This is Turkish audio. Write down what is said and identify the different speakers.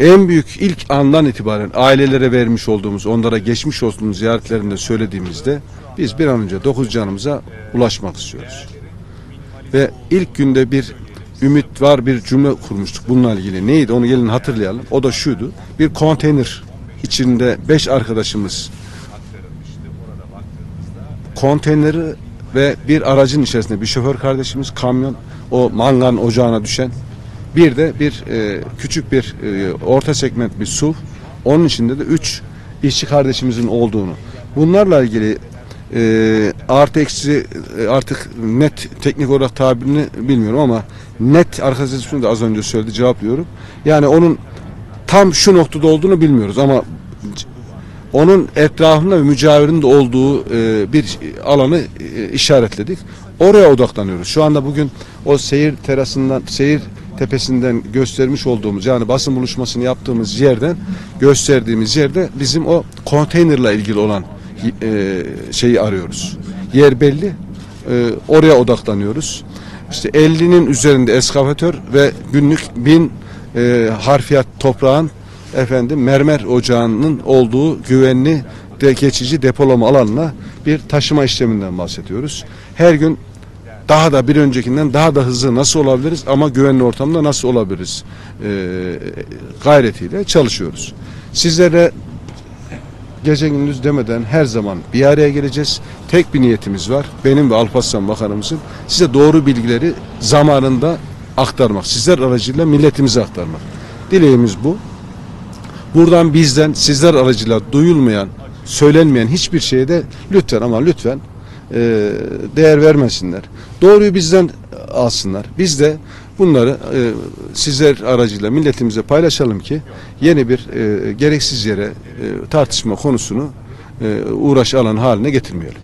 Speaker 1: en büyük ilk andan itibaren ailelere vermiş olduğumuz, onlara geçmiş olsun ziyaretlerinde söylediğimizde biz bir an önce dokuz canımıza ulaşmak istiyoruz. Ve ilk günde bir ümit var bir cümle kurmuştuk bununla ilgili. Neydi onu gelin hatırlayalım. O da şuydu. Bir konteyner içinde beş arkadaşımız konteyneri ve bir aracın içerisinde bir şoför kardeşimiz kamyon o mangan ocağına düşen bir de bir e, küçük bir e, orta segment bir SUV onun içinde de üç işçi kardeşimizin olduğunu bunlarla ilgili e, artı eksi e, artık net teknik olarak tabirini bilmiyorum ama net arkadaşım da az önce söyledi cevaplıyorum. Yani onun tam şu noktada olduğunu bilmiyoruz ama onun etrafında ve mücavirinde olduğu e, bir alanı e, işaretledik. Oraya odaklanıyoruz. Şu anda bugün o seyir terasından, seyir tepesinden göstermiş olduğumuz yani basın buluşmasını yaptığımız yerden gösterdiğimiz yerde bizim o konteynerla ilgili olan e, şeyi arıyoruz. Yer belli. E, oraya odaklanıyoruz. İşte 50'nin üzerinde eskavatör ve günlük bin e, harfiyat toprağın efendim mermer ocağının olduğu güvenli de geçici depolama alanına bir taşıma işleminden bahsediyoruz. Her gün daha da bir öncekinden daha da hızlı nasıl olabiliriz ama güvenli ortamda nasıl olabiliriz e, gayretiyle çalışıyoruz. Sizlere gece gündüz demeden her zaman bir araya geleceğiz. Tek bir niyetimiz var. Benim ve Alparslan Bakanımızın size doğru bilgileri zamanında aktarmak. Sizler aracıyla milletimize aktarmak. Dileğimiz bu. Buradan bizden sizler aracıyla duyulmayan, söylenmeyen hiçbir şeye de lütfen ama lütfen e, değer vermesinler. Doğruyu bizden alsınlar. Biz de bunları e, sizler aracıyla milletimize paylaşalım ki yeni bir e, gereksiz yere e, tartışma konusunu e, uğraş alan haline getirmeyelim.